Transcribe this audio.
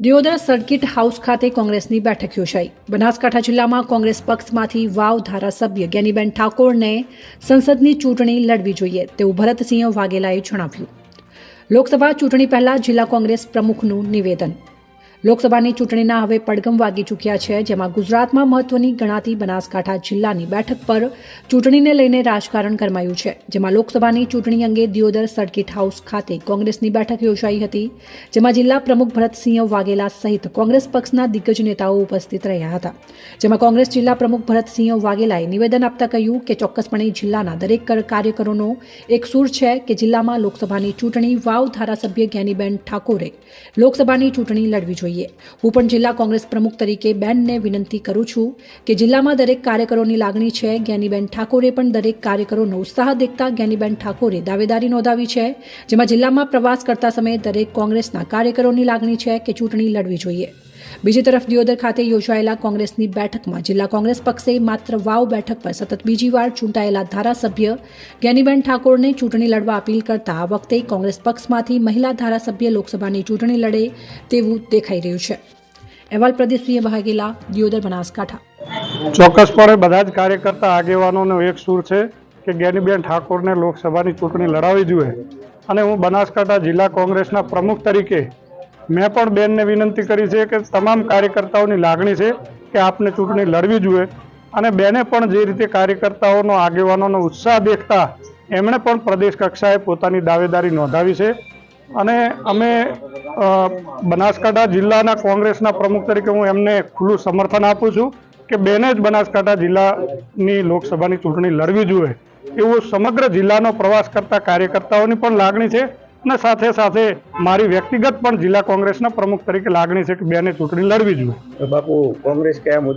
Deodar circuit house ખાતે કોંગ્રેસની બેઠક યોજાઈ. બનાસકાંઠા જિલ્લામાં કોંગ્રેસ પક્ષમાંથી વાવ ધારાસભ્ય જ્ઞાનીબેન ઠાકોરને સંસદની ચૂંટણી લડવી જોઈએ તેવું ભરતસિંહ વાઘેલાએ જણાવ્યું. લોકસભા ચૂંટણી પહેલા જિલ્લા કોંગ્રેસ પ્રમુખનું નિવેદન. લોકસભાની ચૂંટણીના હવે પડગમ વાગી ચૂક્યા છે, જેમાં ગુજરાતમાં મહત્વની ગણાતી બનાસકાંઠા જિલ્લાની બેઠક પર ચૂંટણીને લઈને રાજકારણ ગરમાયું છે, જેમાં લોકસભાની ચૂંટણી અંગે દિયોદર સર્કિટ હાઉસ ખાતે કોંગ્રેસની બેઠક યોજાઈ હતી, જેમાં જિલ્લા પ્રમુખ ભરતસિંહ વાઘેલા સહિત કોંગ્રેસ પક્ષના દિગ્ગજ નેતાઓ ઉપસ્થિત રહ્યા હતા, જેમાં કોંગ્રેસ જિલ્લા પ્રમુખ ભરતસિંહ વાઘેલાએ નિવેદન આપતા કહ્યું કે ચોક્કસપણે જિલ્લાના દરેક કાર્યકરોનો એક સૂર છે કે જિલ્લામાં લોકસભાની ચૂંટણી વાવ ધારાસભ્ય જ્ઞાનીબેન ઠાકોરે લોકસભાની ચૂંટણી લડવી જોઈએ. હું પણ જિલ્લા કોંગ્રેસ પ્રમુખ તરીકે બેનને વિનંતી કરું છું કે જિલ્લામાં દરેક કાર્યકરોની લાગણી છે. જ્ઞાનીબેન ઠાકોરે પણ દરેક કાર્યકરોનો ઉત્સાહ દેખતા જ્ઞાનીબેન ઠાકોરે દાવેદારી નોંધાવી છે. જેમાં જિલ્લામાં પ્રવાસ કરતા સમયે દરેક કોંગ્રેસના કાર્યકરોની લાગણી છે કે ચૂંટણી લડવી જોઈએ. બીજી તરફ દિયોદર ખાતે યોજાયેલા કોંગ્રેસની બેઠકમાં જિલ્લા કોંગ્રેસ પક્ષે માત્ર વાવ બેઠક પર સતત બીજી વાર ચૂંટાયેલા ધારાસભ્ય જ્ઞાનીબેન ઠાકોરને ચૂંટણી લડવા અપીલ કરતા આ વખતે કોંગ્રેસ પક્ષમાંથી મહિલા ધારાસભ્ય લોકસભાની ચૂંટણી લડે તેવું દેખાઈ રહ્યું છે. અહેવાલ પ્રદીપસિંહ વાઘેલા દિયોદર બનાસકાંઠા. ચોક્કસપણે બધા જ કાર્યકર્તા આગેવાનોનો એક સૂર છે કે જ્ઞાનીબેન ઠાકોરને લોકસભાની ચૂંટણી લડાવવી જોઈએ. અને હું બનાસકાંઠા જિલ્લા કોંગ્રેસના પ્રમુખ તરીકે મેં પણ બેનને વિનંતી કરી છે કે તમામ કાર્યકર્તાઓની લાગણી છે કે આપને ચૂંટણી લડવી જોઈએ. અને બેને પણ જે રીતે કાર્યકર્તાઓનો, આગેવાનોનો ઉત્સાહ દેખતા એમણે પણ પ્રદેશ કક્ષાએ પોતાની દાવેદારી નોંધાવી છે. અને અમે બનાસકાંઠા જિલ્લાના કોંગ્રેસના પ્રમુખ તરીકે હું એમને ખુલ્લું સમર્થન આપું છું કે બેને જ બનાસકાંઠા જિલ્લાની લોકસભાની ચૂંટણી લડવી જોઈએ. એવું સમગ્ર જિલ્લાનો પ્રવાસ કરતા કાર્યકર્તાઓની પણ લાગણી છે અને સાથે સાથે મારી વ્યક્તિગત પણ જિલ્લા કોંગ્રેસના પ્રમુખ તરીકે લાગણી છે કે બેને ચૂંટણી લડવી જોઈએ. બાપુ, કોંગ્રેસ કયા મુદ્દા